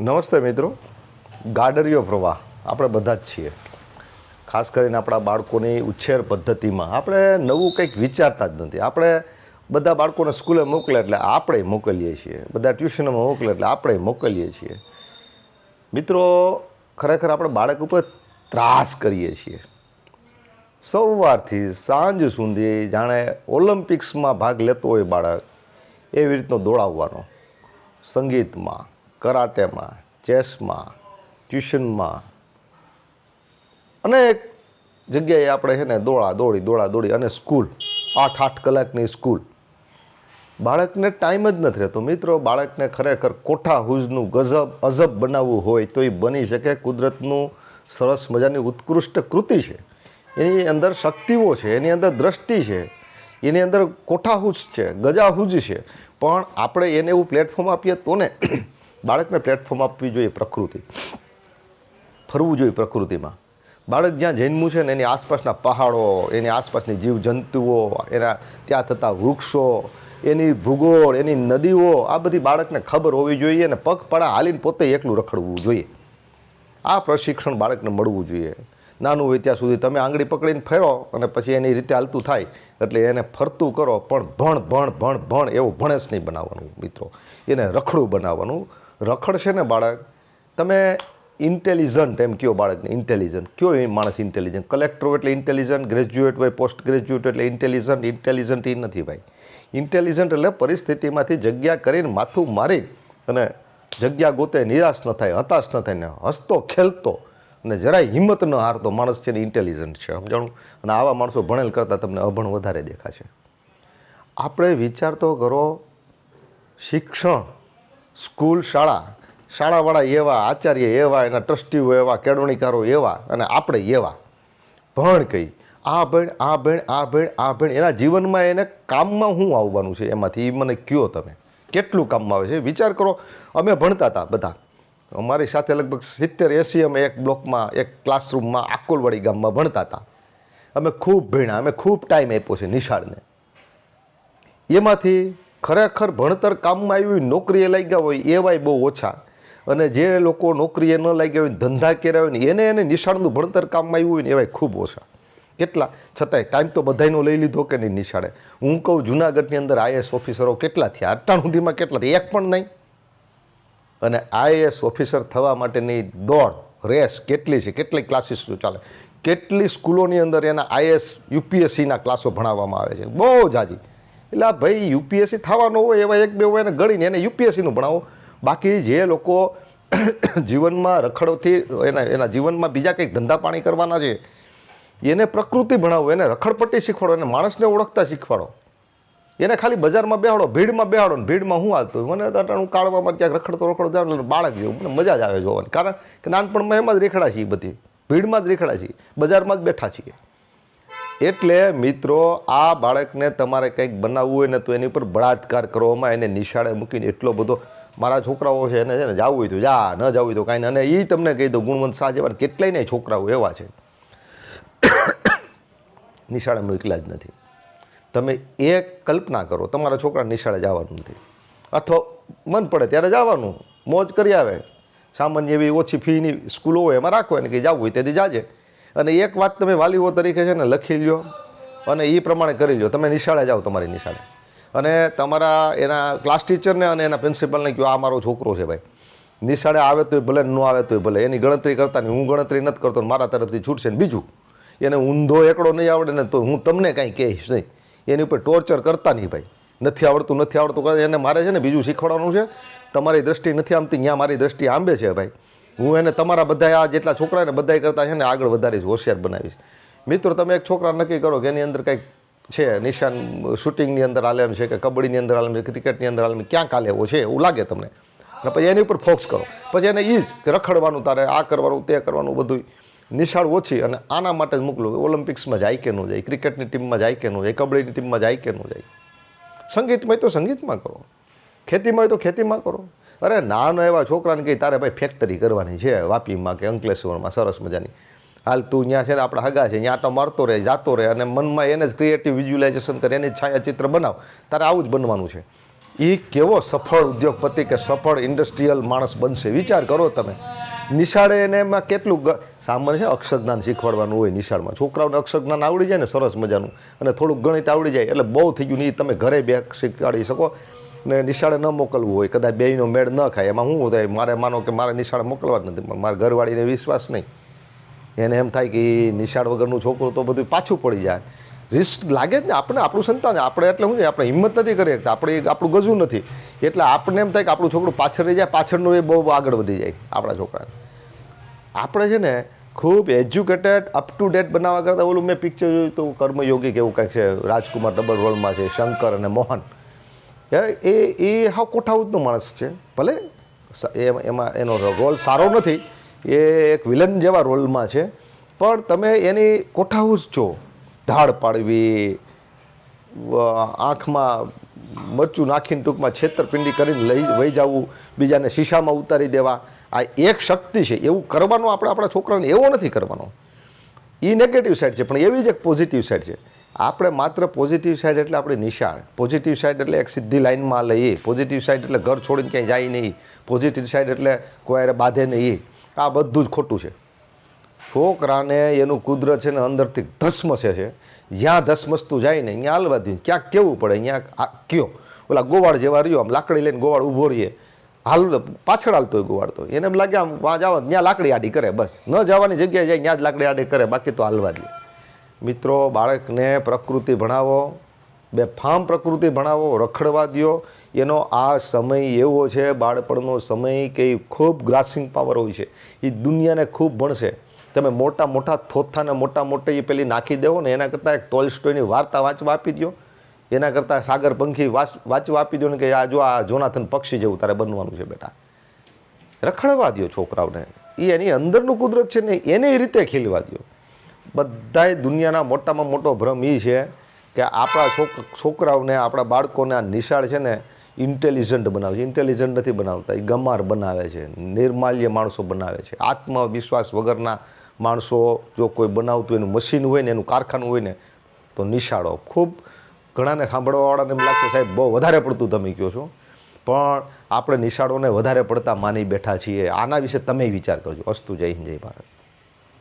નમસ્તે મિત્રો. ગાડરિયો પ્રવાહ. આપણે બધા જ છીએ. ખાસ કરીને આપણા બાળકોની ઉછેર પદ્ધતિમાં. આપણે નવું કંઈક વિચારતા જ નથી. આપણે બધા બાળકોને સ્કૂલે મોકલે એટલે આપણે મોકલીએ છીએ. બધા ટ્યુશનમાં મોકલે એટલે આપણે મોકલીએ છીએ. મિત્રો, ખરેખર આપણે બાળક ઉપર ત્રાસ કરીએ છીએ. સવારથી સાંજ સુધી જાણે ઓલિમ્પિક્સમાં ભાગ લેતો હોય બાળક એવી રીતનો દોડાવવાનો. સંગીતમાં કરાટેમાં, ચેસમાં, ટ્યુશનમાં. અનેક જગ્યાએ આપણે છે ને દોડા દોડી દોડા દોડી અને સ્કૂલ, આઠ આઠ કલાકની સ્કૂલ. બાળકને ટાઈમ જ નથી રહેતો. મિત્રો, બાળકને ખરેખર કોઠા હુજનું ગજબ, અજબ બનાવવું હોય તો એ બની શકે. કુદરતનું સરસ મજાની ઉત્કૃષ્ટ કૃતિ છે. એની અંદર શક્તિઓ છે, એની અંદર દ્રષ્ટિ છે, એની અંદર કોઠાહુજ છે, ગજાહુજ છે. પણ આપણે એને એવું પ્લેટફોર્મ આપીએ તો ને બાળકને પ્લેટફોર્મ આપવી જોઈએ પ્રકૃતિ. ફરવું જોઈએ પ્રકૃતિમાં. બાળક જ્યાં જન્મ્યું છે ને એની આસપાસના પહાડો, એની આસપાસની જીવજંતુઓ, એના ત્યાં થતા વૃક્ષો, એની ભૂગોળ, એની નદીઓ, આ બધી બાળકને ખબર હોવી જોઈએ અને પગપાળા હાલીને પોતે એકલું રખડવું જોઈએ. આ પ્રશિક્ષણ બાળકને મળવું જોઈએ. નાનું હોય ત્યાં સુધી તમે આંગળી પકડીને ફેરો અને પછી એની રીતે હાલતું થાય એટલે એને ફરતું કરો, પણ ભણ ભણ ભણ ભણ એવું ભણેશ નહીં બનાવવાનું મિત્રો. એને રખડું બનાવવાનું રખડશે ને બાળક? તમે ઇન્ટેલિજન્ટ એમ કયો બાળકને ઇન્ટેલિજન્ટ કયો એ માણસ ઇન્ટેલિજન્ટ કલેક્ટર એટલે ઇન્ટેલિજન્ટ ગ્રેજ્યુએટ હોય પોસ્ટ ગ્રેજ્યુએટ એટલે ઇન્ટેલિજન્ટ ઇન્ટેલિજન્ટ એ નથી ભાઈ. ઇન્ટેલિજન્ટ એટલે પરિસ્થિતિમાંથી જગ્યા કરીને માથું મારી અને જગ્યા ગોતે નિરાશ ન થાય, હતાશ ન થાય ને હસતો, ખેલતો અને જરાય હિંમત ન હારતો માણસ છે ને ઇન્ટેલિજન્ટ છે, સમજાણું? અને આવા માણસો ભણેલ કરતાં તમને અભણ વધારે દેખાશે. આપણે વિચાર તો કરો, શિક્ષણ સ્કૂલ શાળા, શાળાવાળા એવા આચાર્ય એવા, એના ટ્રસ્ટીઓ એવા, કેળવણીકારો એવા અને આપણે એવા. ભણ કહી, આ ભણ આ ભણ આ ભણ આ ભણ, એના જીવનમાં એને કામમાં શું આવવાનું છે? એમાંથી મને કયો તમે? કેટલું કામમાં આવે છે? વિચાર કરો, અમે ભણતા હતા બધા. અમારી સાથે લગભગ સિત્તેર એસી અમે એક બ્લોકમાં, એક ક્લાસરૂમમાં, આકોલવાડી ગામમાં ભણતા હતા અમે ખૂબ ભણ્યા, અમે ખૂબ ટાઈમ આપ્યો છે નિશાળને. એમાંથી ખરેખર ભણતર કામમાં આવ્યું હોય, નોકરીએ લાગ્યા હોય એવાય બહુ ઓછા. અને જે લોકો નોકરીએ ન લાગ્યા હોય ધંધા કર્યા હોય ને એને એને નિશાળનું ભણતર કામમાં આવ્યું હોય ને એવાય ખૂબ ઓછા. કેટલા? છતાંય ટાઈમ તો બધાયનો લઈ લીધો કે નહીં નિશાળે? હું કહું જુનાગઢની અંદર આઈએસ ઓફિસરો કેટલા થયા? અટ્ટાણ સુધીમાં કેટલા થયા? એક પણ નહીં. અને આઈએએસ ઓફિસર થવા માટેની દોડ રેસ કેટલી છે? કેટલી ક્લાસીસ ચાલે? કેટલી સ્કૂલોની અંદર એના આઈએસ યુપીએસસીના ક્લાસો ભણાવવામાં આવે છે? બહુ જાજી એટલે આ ભાઈ યુપીએસસી થવાનો હોય એવા એક બે હોય એને ગણીને એને યુપીએસસીનું ભણાવો. બાકી જે લોકો જીવનમાં રખડોથી એના એના જીવનમાં બીજા કંઈક ધંધા પાણી કરવાના છે, એને પ્રકૃતિ ભણાવો, એને રખડપટ્ટી શીખવાડો, એને માણસને ઓળખતા શીખવાડો. એને ખાલી બજારમાં બેહાડો, ભીડમાં બેહાડો ને ભીડમાં હું હાલતો મને અટાણું કાળવામાં ક્યાંક રખડતો રખડતો જાવ બાળક જેવું, મને મજા જ આવે જોવાની. કારણ કે નાનપણમાં એમાં જ રેખડા છીએ બધી. ભીડમાં જ રેખડા છીએ. બજારમાં જ બેઠા છીએ. એટલે મિત્રો, આ બાળકને તમારે કંઈક બનાવવું હોય ને તો એની ઉપર બળાત્કાર કરવામાં એને નિશાળે મૂકીને એટલો બધો મારા છોકરાઓ છે એને છે ને જવું હોય તો જા, ન જવું હોય તો કાંઈ અને એ તમને કહી દઉં, ગુણવંત શાહ જેવા કેટલાય નહીં છોકરાઓ એવા છે. નિશાળે મોકલ્યા જ નથી. તમે એ કલ્પના કરો, તમારા છોકરા નિશાળે જવાનું નથી. અથવા મન પડે ત્યારે જવાનું, મોજ કરી આવે. સામાન્ય એવી ઓછી ફીની સ્કૂલો હોય એમાં રાખો એને કંઈ જવું હોય તેથી જાજે. અને એક વાત તમે વાલીઓ તરીકે છે ને લખી લ્યો અને એ પ્રમાણે કરી લ્યો. તમે નિશાળે જાઓ તમારી નિશાળે. અને તમારા એના ક્લાસ ટીચરને અને એના પ્રિન્સિપલને કહો આ મારો છોકરો છે ભાઈ. નિશાળે આવે તોય ભલે ન આવે તોય ભલે. એની ગણતરી કરતા નહીં. હું ગણતરી નથી કરતો મારા તરફથી છૂટશે ને બીજું. એને ઊંધો એકડો નહીં આવડે ને તો હું તમને કાંઈ કહીશ નહીં. એની ઉપર ટોર્ચર કરતા નહીં ભાઈ. નથી આવડતું નથી આવડતું. એને મારે છે ને બીજું શીખવાડવાનું છે. તમારી દ્રષ્ટિ નથી આમતી ત્યાં મારી દ્રષ્ટિ આંબે છે ભાઈ. હું એને તમારા બધા આ જેટલા છોકરાને બધા કરતાં છે ને આગળ વધારીશ હોશિયાર બનાવીશ. મિત્રો, તમે એક છોકરા નક્કી કરો કે એની અંદર કંઈક છે, નિશાન શૂટિંગની અંદર આલેમ છે કે કબડ્ડીની અંદર આલેમ છે, ક્રિકેટની અંદર આલેમ ક્યાંક આલેવો છે એવું લાગે તમને? અને પછી એની ઉપર ફોકસ કરો. પછી એને એ જ રખડવાનું તારે, આ કરવાનું, તે કરવાનું બધું નિશાળ ઓછી અને આના માટે જ મોકલું. ઓલિમ્પિક્સમાં જાય કે ન જાય, ક્રિકેટની ટીમમાં જાય કે ન જાય, કબડ્ડીની ટીમમાં જાય કે ન જાય. સંગીતમાં તો સંગીતમાં કરો. ખેતીમાં તો ખેતીમાં કરો. અરે, નાનો એવા છોકરાને કહી, તારે ભાઈ ફેક્ટરી કરવાની છે. વાપીમાં કે અંકલેશ્વરમાં, સરસ મજાની. હાલ તું ત્યાં છે ને આપણા હગા છે ત્યાં તો મારતો રહે, જાતો રહે અને મનમાં એને જ ક્રિએટિવ વિઝ્યુલાઇઝેશન કરે, એને છાયાચિત્ર બનાવ. તારે આવું જ બનવાનું છે. એ કેવો સફળ ઉદ્યોગપતિ કે સફળ ઇન્ડસ્ટ્રીયલ માણસ બનશે, વિચાર કરો તમે. નિશાળે એને એમાં કેટલું સામાન્ય છે, અક્ષરજ્ઞાન શીખવાડવાનું હોય નિશાળમાં. છોકરાઓને અક્ષરજ્ઞાન આવડી જાય ને, સરસ મજાનું. અને થોડુંક ગણિત આવડી જાય, એટલે બહુ થઈ ગયું ને ઈ તમે ઘરે બે શીખવાડી શકો. ને નિશાળે ન મોકલવું હોય, કદાચ બેયનો મેળ ન ખાય. એમાં શું થાય? મારે માનો કે મારે નિશાળે મોકલવા જ નથી. મારા ઘરવાળીને વિશ્વાસ નહીં. એને એમ થાય કે નિશાળ વગરનું છોકરું તો બધું પાછું પડી જાય. રિસ્ક લાગે જ ને આપણે આપણું સંતાન. આપણે એટલે શું છે? આપણે હિંમત નથી કરી શકતા. આપણે આપણું ગજું નથી. એટલે આપણને એમ થાય કે આપણું છોકરું પાછળ રહી જાય, પાછળનું એ બહુ આગળ વધી જાય, આપણા છોકરાને. આપણે છે ને ખૂબ એજ્યુકેટેડ અપ ટુ ડેટ બનાવવા કરતાં ઓલું મેં પિક્ચર જોયું તો, કર્મયોગી કે એવું કંઈક છે, રાજકુમાર ડબલ રોલમાં છે, શંકર અને મોહન. એ એ હાવ કોઠાઉતનો માણસ છે. ભલે એમાં એનો રોલ સારો નથી, એ એક વિલન જેવા રોલમાં છે. પણ તમે એની કોઠાઉસ છો ધાડ પાડવી આંખમાં મરચું નાખીને ટૂંકમાં છેતરપિંડી કરીને લઈ, વહી જવું, બીજાને શીશામાં ઉતારી દેવા, આ એક શક્તિ છે. એવું કરવાનું આપણે આપણા છોકરાને એવો નથી કરવાનો. એ નેગેટિવ સાઈડ છે, પણ એવી જ એક પોઝિટિવ સાઈડ છે. આપણે માત્ર પોઝિટિવ સાઈડ એટલે આપણે નિશાળ. પોઝિટિવ સાઈડ એટલે એક સીધી લાઇનમાં લઈએ. પોઝિટિવ સાઈડ એટલે ઘર છોડીને ક્યાંય જાય નહીં. પોઝિટિવ સાઈડ એટલે કોઈ બાંધે નહીં. આ બધું જ ખોટું છે. છોકરાને એનું કુદરત છે ને અંદરથી ધસમસે છે. જ્યાં ધસમસતું જાય ને અહીંયા હાલવા દઉં ક્યાંક કેવું પડે? અહીંયા આ કયો? ઓલા ગોવાળ જેવા રહ્યો. આમ લાકડી લઈને ગોવાળ ઊભો રહીએ. હાલ પાછળ હાલતો હોય ગોવાળ તો. એને એમ લાગે આમ વાં જાવ ત્યાં લાકડી આડી કરે. બસ. ન જવાની જગ્યાએ જાય, ત્યાં જ લાકડી આડી કરે. બાકી તો હાલવા દે. મિત્રો, બાળકને પ્રકૃતિ ભણાવો, બે ફામ પ્રકૃતિ ભણાવો રખડવા દ્યો એનો આ સમય એવો છે, બાળપણનો સમય, કે એ ખૂબ ગ્રાસિંગ પાવર હોય છે. એ દુનિયાને ખૂબ ભણશે. તમે મોટા મોટા થોથાને મોટા મોટા એ પેલી નાખી દેવો ને, એના કરતાં એક ટોલસ્ટોયની વાર્તા વાંચવા આપી દો એના કરતાં સાગર પંખી વાંચ, વાંચવા આપી દો ને કે આ જો આ જોનાથન પક્ષી જેવું તારે બનવાનું છે બેટા. રખડવા દ્યો છોકરાઓને. એ એની અંદરનું કુદરત છે ને, એની રીતે ખીલવા દ્યો. બધાય દુનિયાના મોટામાં મોટો ભ્રમ એ છે કે આપણા છોક, છોકરાઓને, આપણા બાળકોને આ નિશાળ છે ને ઇન્ટેલિજન્ટ બનાવે છે. ઇન્ટેલિજન્ટ નથી બનાવતા એ ગમાર બનાવે છે. નિર્માલ્ય માણસો બનાવે છે. આત્મવિશ્વાસ વગરના માણસો જો કોઈ બનાવતું એનું મશીન હોય ને, એનું કારખાનું હોય ને, તો નિશાળો. ખૂબ ઘણાને સાંભળવાવાળાને એમ લાગશે, સાહેબ, બહુ વધારે પડતું તમે કહો છો. પણ આપણે નિશાળોને વધારે પડતા માની બેઠા છીએ. આના વિશે તમે વિચાર કરજો. અસ્તુ જય હિન્દ, જય ભારત.